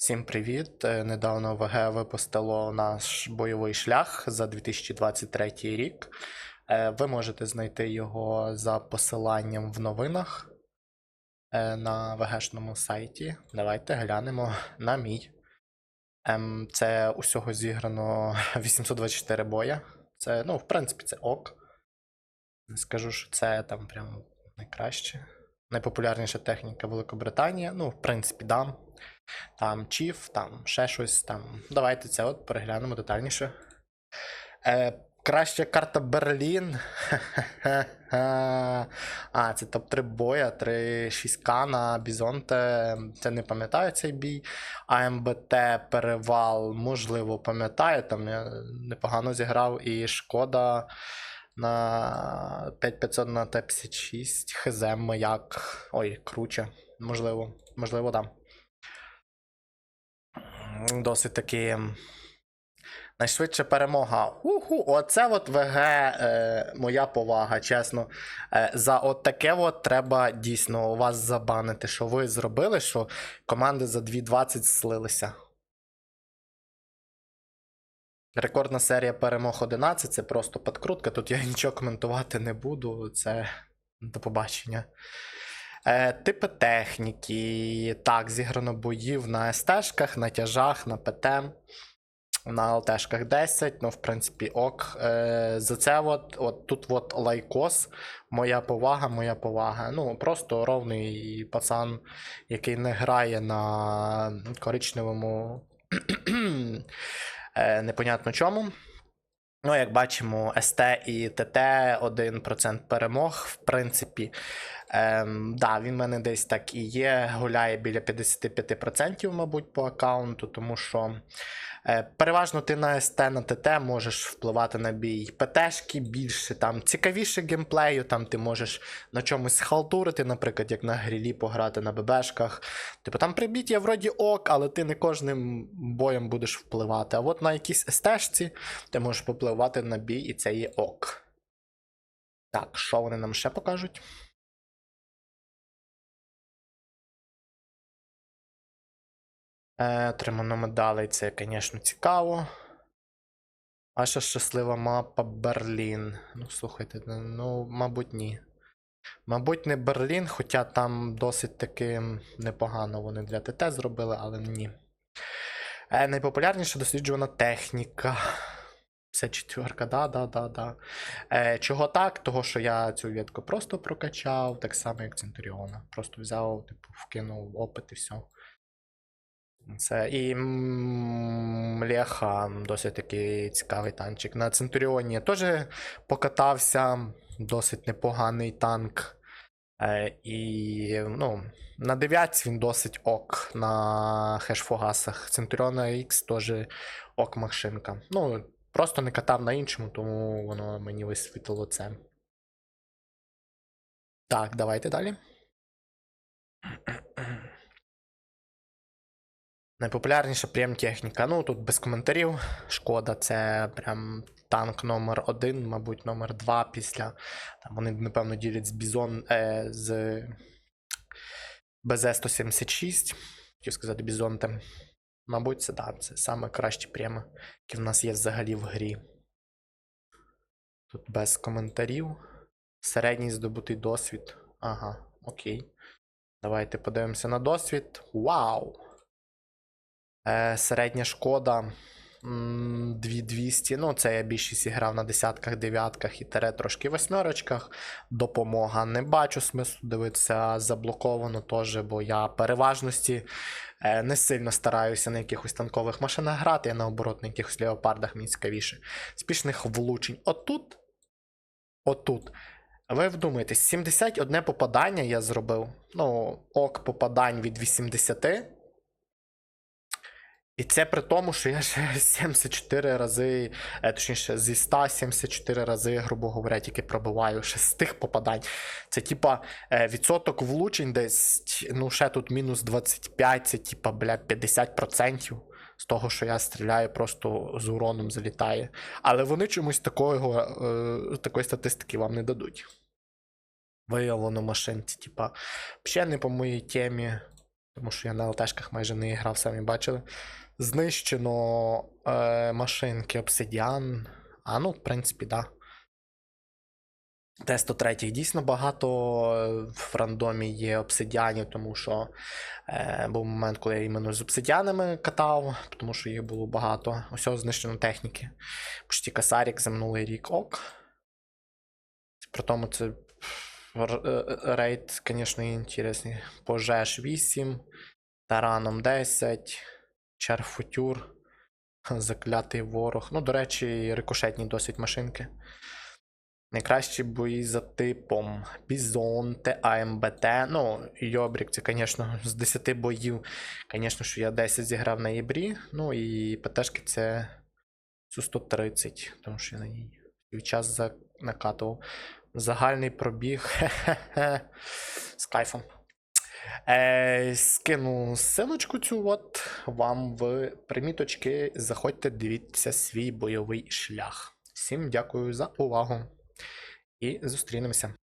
Всім привіт! Е, Недавно ВГ випустило наш бойовий шлях за 2023 рік. Е, Ви можете знайти його за посиланням в новинах е, на ВГшному сайті. Давайте глянемо на мій. Ем, Це усього зіграно 824 боя. Це, ну, в принципі, це ок. Не скажу, що це там прям найкраще. Найпопулярніша техніка Великобританія. Ну, в принципі, дам там Чіф, там ще щось там. Давайте це от переглянемо детальніше. Е, краща карта Берлін. а, це топ-3 боя, 3-6К на Бізонте. Це не пам'ятаю цей бій. АМБТ перевал, можливо, пам'ятаю, там я непогано зіграв. І шкода на 5500 на Т-56. ХЗ маяк. Ой, круче. Можливо, можливо, да. Досить таки. м, Найшвидша перемога. Уху, оце от ВГ е, моя повага, чесно. Е, за от таке от треба дійсно вас забанити, що ви зробили, що команди за 2.20 слилися. Рекордна серія перемог 11 це просто подкрутка. Тут я нічого коментувати не буду. Це до побачення. Е, типи техніки. Так, зіграно боїв на СТ-шках, на тяжах, на ПТ. На ЛТшках 10, ну, в принципі, ок. Е, за це от, от тут от лайкос. Моя повага, моя повага. Ну, просто ровний пацан, який не грає на коричневому е, непонятно чому. Ну, як бачимо, СТ і ТТ 1% перемог. В принципі, ем, да, він в мене десь так і є. Гуляє біля 55%, мабуть, по аккаунту, тому що е, переважно ти на СТ, на ТТ можеш впливати на бій. ПТшки більше, там цікавіше геймплею, там ти можеш на чомусь халтурити, наприклад, як на грілі пограти на ББшках. Типу там прибіття вроді ок, але ти не кожним боєм будеш впливати. А от на якійсь СТшці ти можеш попливати на бій, і це є ок. Так, що вони нам ще покажуть? Е, Отримано медалей, це, звісно, цікаво. Ваша щаслива мапа Берлін. Ну, слухайте, ну, мабуть, ні. Мабуть, не Берлін, хоча там досить таки непогано вони для ТТ зробили, але ні. Е, найпопулярніша досліджувана техніка. Це четверка, да, да, да, да. Е, чого так? Того, що я цю ветку просто прокачав, так само, як Центуріона. Просто взяв, типу, вкинув опит і все. Це і м, Леха досить такий цікавий танчик. На Центуріоні теж покатався, досить непоганий танк. Е, і ну, на 9 він досить ок на хешфугасах. Центуріона X теж ок машинка. Ну, просто не катав на іншому, тому воно мені висвітило це. Так, давайте далі. Найпопулярніша прям техніка. Ну, тут без коментарів. Шкода, це прям танк номер один, мабуть, номер два після. Там вони, напевно, ділять з Бізон е, з БЗ-176. Хотів сказати, Бізонте. Мабуть, це да, це саме кращі прямо, які в нас є взагалі в грі. Тут без коментарів. Середній здобутий досвід. Ага, окей. Давайте подивимося на досвід. Вау! Е, середня шкода м, 2200. Ну, це я більшість грав на десятках, дев'ятках і тере трошки восьмерочках. Допомога не бачу смислу дивитися заблоковано теж, бо я переважності е, не сильно стараюся на якихось танкових машинах грати, я наоборот на якихось леопардах мені цікавіше. Спішних влучень. Отут. Отут. Ви вдумайтесь, 71 попадання я зробив. Ну, ок попадань від 80. І це при тому, що я ще 74 рази, е, точніше, зі 174 рази, грубо говоря, тільки пробиваю ще з тих попадань. Це типа е, відсоток влучень десь, ну, ще тут мінус 25, це типа, бля, 50% з того, що я стріляю, просто з уроном залітає. Але вони чомусь такого, е, такої статистики вам не дадуть. Виявлено машинці, типа, взагалі не по моїй темі. Тому що я на ЛТшках майже не грав, самі бачили. Знищено е, машинки Obsidian. А ну, в принципі. Да. Т-103 дійсно багато е, в рандомі є обсидіанів, тому що е, був момент, коли я іменно з обсидіанами катав, тому що їх було багато. Усього знищено техніки. Почти касарік за минулий рік ок. При тому це рейд, звісно, інтересний. Пожеж 8, Тараном 10, Чарфутюр, Заклятий ворог. Ну, до речі, рикошетні досить машинки. Найкращі бої за типом Бізонте, АМБТ. Ну, Йобрік, це, звісно, з 10 боїв. Звісно, що я 10 зіграв на Єбрі. Ну і ПТшки це су 130, тому що я на ній свій час накатував. Загальний пробіг. З кайфом. Е, скину ссылочку цю от вам в приміточки. Заходьте, дивіться свій бойовий шлях. Всім дякую за увагу і зустрінемося.